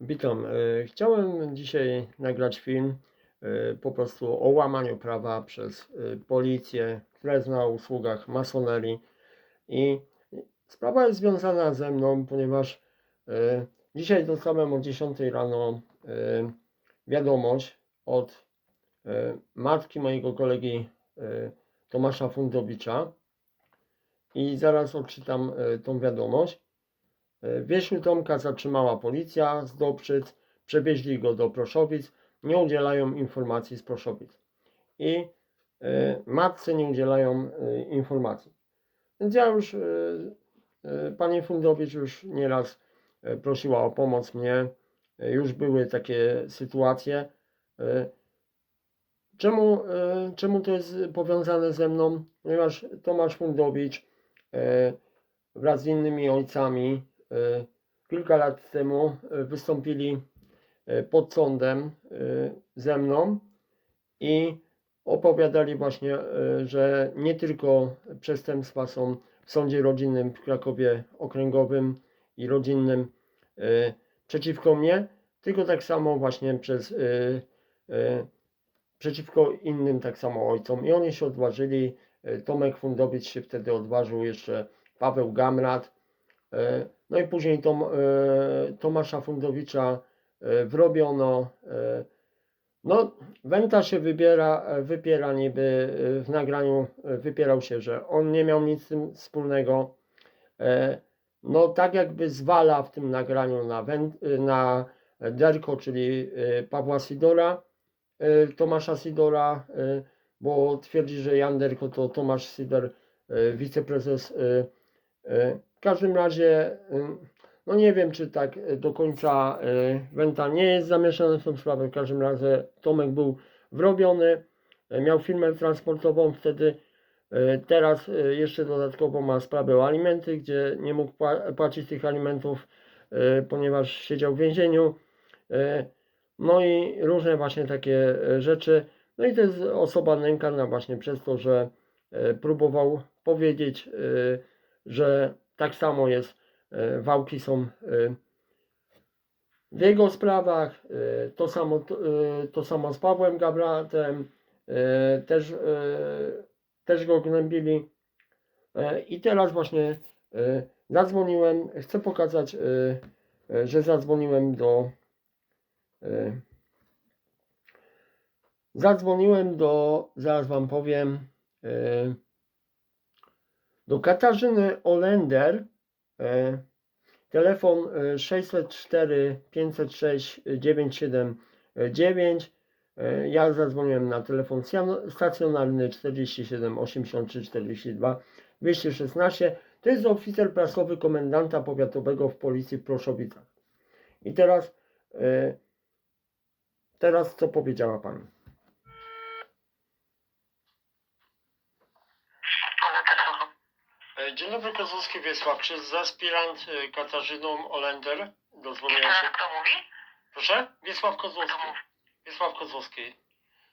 Witam. E, Chciałem dzisiaj nagrać film e, po prostu o łamaniu prawa przez e, policję, która jest na usługach masonerii. I sprawa jest związana ze mną, ponieważ dzisiaj dostałem o 10 rano wiadomość od matki mojego kolegi Tomasza Fundowicza. I zaraz odczytam tą wiadomość. E, Wieśniu Tomka zatrzymała policja z Dobrzyc, przewieźli go do Proszowic, nie udzielają informacji z Proszowic. I e, matce nie udzielają e, informacji. Więc ja już, e, e, pani Fundowicz już nieraz e, prosiła o pomoc mnie, e, już były takie sytuacje. E, Czemu, e, czemu to jest powiązane ze mną? Ponieważ Tomasz Fundowicz e, wraz z innymi ojcami kilka lat temu e, wystąpili e, pod sądem e, ze mną i opowiadali właśnie, e, że nie tylko przestępstwa są w sądzie rodzinnym w Krakowie Okręgowym i rodzinnym e, przeciwko mnie, tylko tak samo właśnie przez e, e, przeciwko innym tak samo ojcom i oni się odważyli. e, Tomek Fundowicz się wtedy odważył, jeszcze Paweł Gamrat. E, No i później Tom, e, Tomasza Fundowicza e, wrobiono. No, Wenta się wybiera, wypiera niby w nagraniu, wypierał się, że on nie miał nic z tym wspólnego. No, tak jakby zwala w tym nagraniu na, Wen- e, na Derko, czyli Pawła Sidora, Tomasza Sidora, bo twierdzi, że Jan Derko to Tomasz Sidor, wiceprezes każdym razie, y, no nie wiem, czy tak e, do końca e, Wenta nie jest zamieszany w tą sprawę. W każdym razie Tomek był wrobiony, miał firmę transportową wtedy. Teraz jeszcze dodatkowo ma sprawę o alimenty, gdzie nie mógł pła- płacić tych alimentów, ponieważ siedział w więzieniu. No i różne właśnie takie rzeczy. No i to jest osoba nękana właśnie przez to, że próbował powiedzieć, że tak samo jest, e, wałki są e, w jego sprawach, e, to samo, to, samo z Pawłem Gabratem, też, też go gnębili. I teraz właśnie zadzwoniłem, chcę pokazać, że zadzwoniłem do zadzwoniłem do, zaraz wam powiem, do Katarzyny Olender, e, telefon e, 604 506 979. E, Ja zadzwoniłem na telefon stacjon- stacjonarny 47 83 42 216. To jest oficer prasowy komendanta powiatowego w policji w Proszowicach. I teraz, e, teraz co powiedziała pani? Ale telefonu. Dobry, Kozłowski Wiesław. Czy z aspirant e, Katarzyną Olender dozwoliła się? Kto mówi? Proszę? Wiesław Kozłowski. Wiesław Kozłowski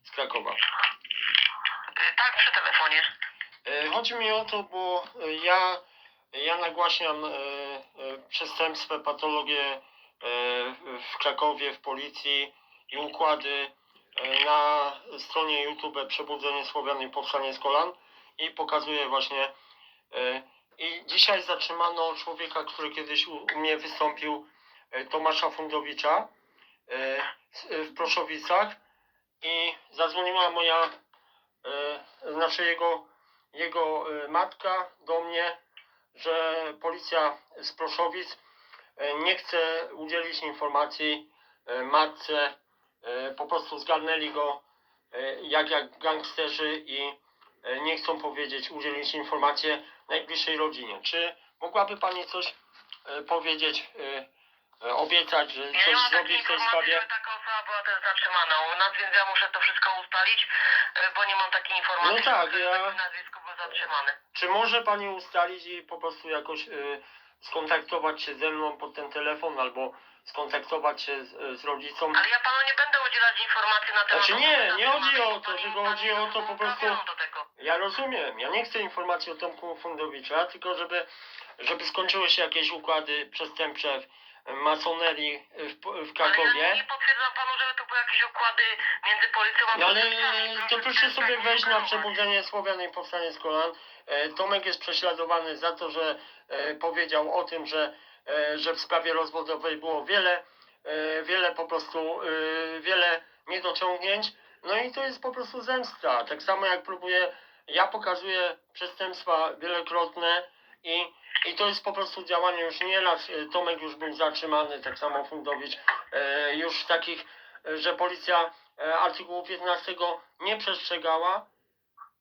z Krakowa. Y, Tak, przy telefonie. E, Chodzi mi o to, bo ja, ja nagłaśniam przestępstwa, patologie w Krakowie, w policji i układy na stronie YouTube Przebudzenie Słowian i Powstanie z Kolan i pokazuję właśnie i dzisiaj zatrzymano człowieka, który kiedyś u, u mnie wystąpił, e, Tomasza Fundowicza e, e, w Proszowicach i zadzwoniła moja, znaczy jego jego matka do mnie, że policja z Proszowic nie chce udzielić informacji matce. Po prostu zgarnęli go jak jak gangsterzy i nie chcą powiedzieć, udzielić informacji najbliższej rodzinie. Czy mogłaby Pani coś y, powiedzieć, y, y, obiecać, że Ja coś takiej zrobi w tej sprawie? taka osoba była też zatrzymana u nas, więc ja muszę to wszystko ustalić, bo nie mam takiej informacji, No tak, ja- nazwisku był zatrzymany. Czy może Pani ustalić i po prostu jakoś skontaktować się ze mną pod ten telefon albo skontaktować się z, z rodzicą? Ale ja panu nie będę udzielać informacji na temat Znaczy nie, nie chodzi o to, tylko chodzi o to po prostu-. Ja rozumiem, ja nie chcę informacji o Tomku Fundowicza, tylko żeby, żeby skończyły się jakieś układy przestępcze w, masonerii w, w Ale ja Krakowie. nie potwierdzam panu, żeby tu były jakieś układy między policją a No ale to proszę sobie wejść na przebudzenie Słowian i powstanie z kolan. E, Tomek jest prześladowany za to, że e, powiedział o tym, że, e, że w sprawie rozwodowej było wiele, e, wiele po prostu, e, wiele niedociągnięć. No i to jest po prostu zemsta. Tak samo jak próbuję, ja pokazuję przestępstwa wielokrotne i, i to jest po prostu działanie już nieraz. e, Tomek już był zatrzymany, tak samo Fundowicz, e, już takich, e, że policja e, artykułu 15 nie przestrzegała.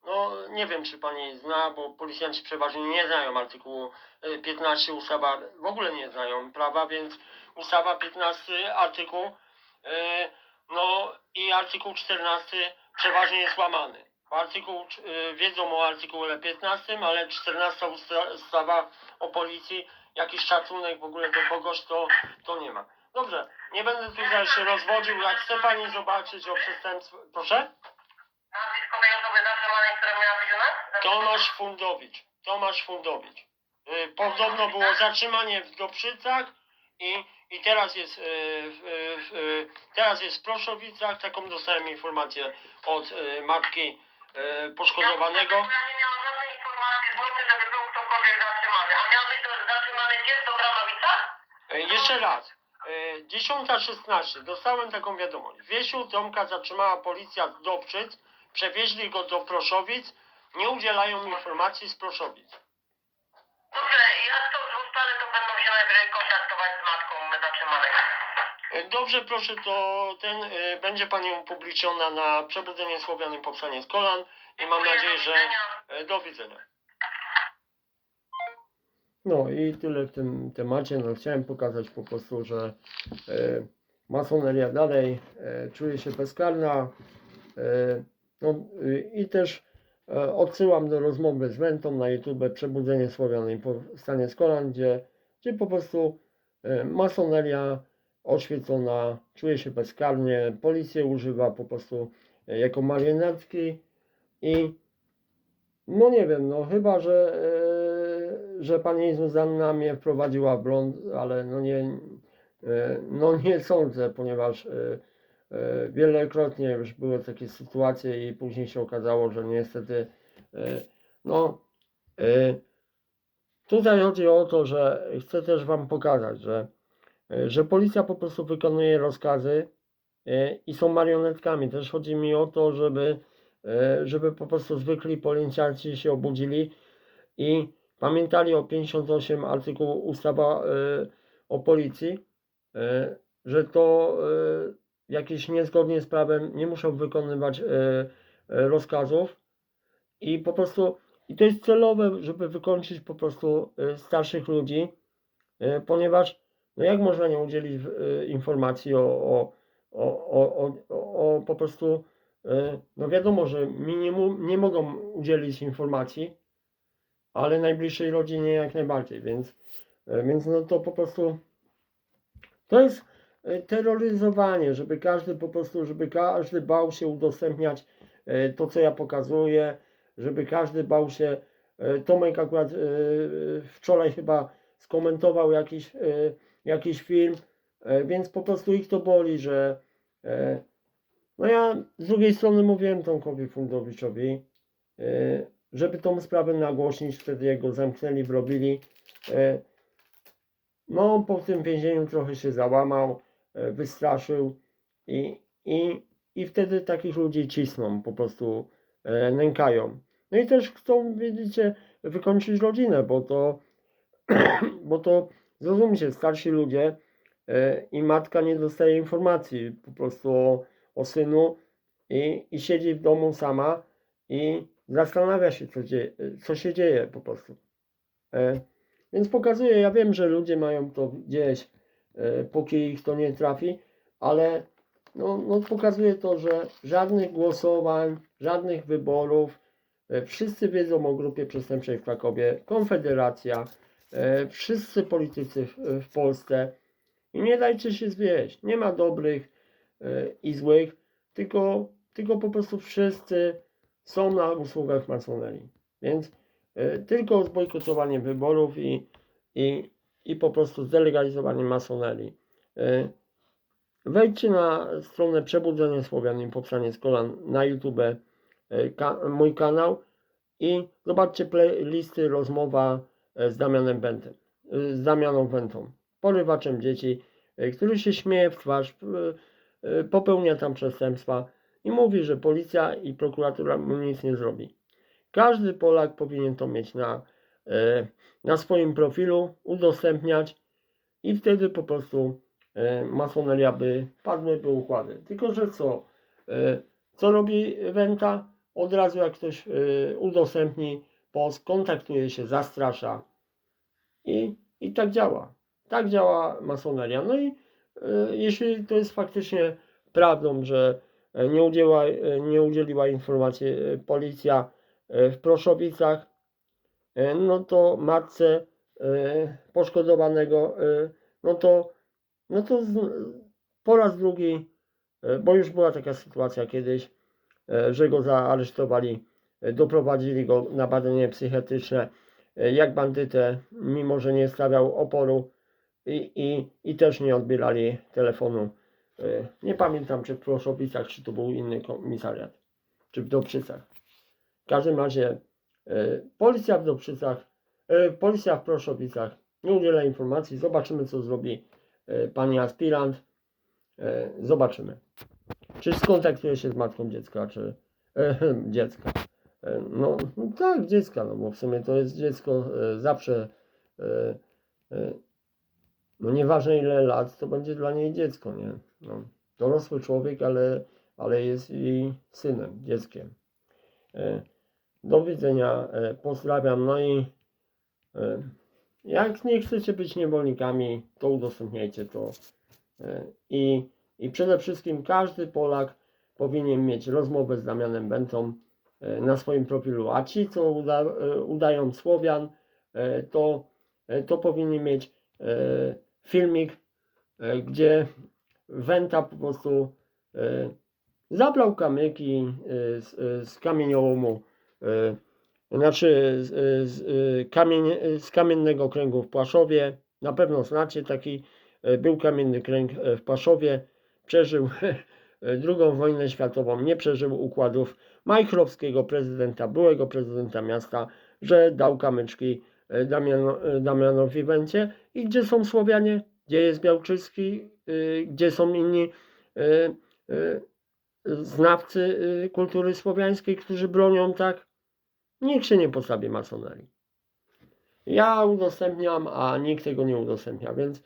No nie wiem, czy pani zna, bo policjanci przeważnie nie znają artykułu e, 15 ustawa, w ogóle nie znają prawa, więc ustawa 15 artykuł, e, no i artykuł 14 przeważnie jest łamany. Artykuł, e, wiedzą o artykule 15, ale 14 usta- ustawa o policji, jakiś szacunek w ogóle do kogoś, to, to nie ma. Dobrze, nie będę tutaj się rozwodził, jak chce pani zobaczyć o przestępstwie, proszę? Tomasz Fundowicz. Tomasz Fundowicz. Y, Podobno było zatrzymanie w Dobrzycach i, i teraz jest y, w- w- y, teraz jest w Proszowicach. Taką dostałem informację od matki poszkodowanego. Ja nie miałam żadnej informacji z żeby był ktokolwiek zatrzymany. A miał być to zatrzymany gdzie? W Dobranowicach? Y, Jeszcze raz. Y, 10.16 dostałem taką wiadomość. Wiesiu Tomka zatrzymała policja z Dobrzyc. Przewieźli go do Proszowic. Nie udzielają informacji z Proszowic. Dobrze, jak to ustalę, to będą się najwyżej kontaktować z matką zatrzymanej. Dobrze, proszę, to ten y, będzie Pani upubliczniona na Przebudzenie Słowian i Powstanie z Kolan i mam nadzieję, że e, do widzenia. No i tyle w tym temacie. No, chciałem pokazać po prostu, że e, masoneria dalej e, czuje się bezkarna. E, no, y, I też e, odsyłam do rozmowy z Wentą na YouTube Przebudzenie Słowian i Powstanie z Kolan, gdzie, gdzie po prostu e, masoneria oświecona, czuje się bezkarnie, policję używa po prostu e, jako marionetki i no nie wiem, no chyba, że, że pani Zuzanna mnie wprowadziła w błąd, ale no nie, no nie sądzę, ponieważ wielokrotnie już były takie sytuacje i później się okazało, że niestety e, no e, tutaj chodzi o to, że chcę też wam pokazać, że e, że policja po prostu wykonuje rozkazy e, i są marionetkami. Też chodzi mi o to, żeby, e, żeby po prostu zwykli policjanci się obudzili i pamiętali o 58 artykułu ustawa e, o policji, e, że to e, jakieś niezgodnie z prawem nie muszą wykonywać e, e, rozkazów. I po prostu i to jest celowe, żeby wykończyć po prostu e, starszych ludzi, ponieważ no jak można nie udzielić informacji o, o, o, o, o, o, po prostu, no wiadomo, że minimum nie mogą udzielić informacji, ale najbliższej rodzinie jak najbardziej, więc, więc no to po prostu to jest terroryzowanie, żeby każdy po prostu, żeby każdy bał się udostępniać e, to, co ja pokazuję, żeby każdy bał się, e, Tomek akurat e, wczoraj chyba skomentował jakiś, e, jakiś film, e, więc po prostu ich to boli, że e, no ja z drugiej strony mówiłem Tomkowi Fundowiczowi, e, żeby tą sprawę nagłośnić, wtedy jego zamknęli, wrobili. E, no po tym więzieniu trochę się załamał, e, wystraszył i, i, i wtedy takich ludzi cisną, po prostu e, nękają. No i też chcą, widzicie, wykończyć rodzinę, bo to, bo to zrozumcie, starsi ludzie e, i matka nie dostaje informacji po prostu o, o synu i, i siedzi w domu sama i zastanawia się, co, dzieje, co się dzieje po prostu. E, więc pokazuję, ja wiem, że ludzie mają to gdzieś, e, póki ich to nie trafi, ale no, no pokazuje to, że żadnych głosowań, żadnych wyborów, e, wszyscy wiedzą o grupie przestępczej w Krakowie, Konfederacja, e, wszyscy politycy w, Polsce i nie dajcie się zwieść. Nie ma dobrych e, i złych, tylko, tylko po prostu wszyscy są na usługach masonerii. Więc e, tylko zbojkotowanie wyborów i, i, i po prostu zdelegalizowanie masonerii. E, Wejdźcie na stronę Przebudzenie Słowian i Powstanie z Kolan na YouTube, e, mój kanał i zobaczcie playlisty rozmowa e, z Damianem Bentem, z Damianą Wentą, porywaczem dzieci, który się śmieje w twarz, popełnia tam przestępstwa i mówi, że policja i prokuratura mu nic nie zrobi. Każdy Polak powinien to mieć na, na swoim profilu, udostępniać i wtedy po prostu e, masoneria by padłyby układy. Tylko, że co? E, co robi Wenta? Od razu jak ktoś e, udostępni post, kontaktuje się, zastrasza i, i tak działa. Tak działa masoneria. No i e, jeśli to jest faktycznie prawdą, że e, nie udzieliła, e, nie udzieliła informacji e, policja e, w Proszowicach, e, no to matce e, poszkodowanego, e, no to, no to po raz drugi, e, bo już była taka sytuacja kiedyś, e, że go zaaresztowali, e, doprowadzili go na badanie psychiatryczne, e, jak bandytę, mimo że nie stawiał oporu i, i, i też nie odbierali telefonu. E, Nie pamiętam, czy w Proszowicach, czy to był inny komisariat, czy w Dobrzycach. W każdym razie e, policja w Dobrzycach, e, policja w Proszowicach nie udziela informacji. Zobaczymy, co zrobi e, pani aspirant. E, Zobaczymy. Czy skontaktuje się z matką dziecka, czy e, dziecka. E, No, no tak, dziecka, no bo w sumie to jest dziecko e, zawsze. E, e, no nieważne ile lat, to będzie dla niej dziecko, nie? No, dorosły człowiek, ale, ale jest jej synem, dzieckiem. Do widzenia, e, pozdrawiam. No i e, jak nie chcecie być niewolnikami, to udostępniajcie to. E, I, I przede wszystkim każdy Polak powinien mieć rozmowę z Damianem Bentą na swoim profilu. A ci, co uda, udają Słowian, to, to powinni mieć filmik, gdzie Wenta po prostu zabrał kamyki z, z kamieniołomu, znaczy z, e, z, e, kamień, e, z kamiennego kręgu w Płaszowie. Na pewno znacie taki, e, był kamienny kręg e, w Płaszowie, przeżył drugą wojnę światową, nie przeżył układów Majchrowskiego, prezydenta, byłego prezydenta miasta, że dał kamyczki e, Damiano, e, Damianowi Wencie. I gdzie są Słowianie? Gdzie jest Białczycki? Y, Gdzie są inni znawcy kultury słowiańskiej, którzy bronią tak? Nikt się nie postawi masonerii. Ja udostępniam, a nikt tego nie udostępnia, więc,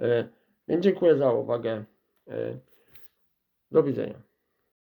y, więc dziękuję za uwagę. Y, Do widzenia.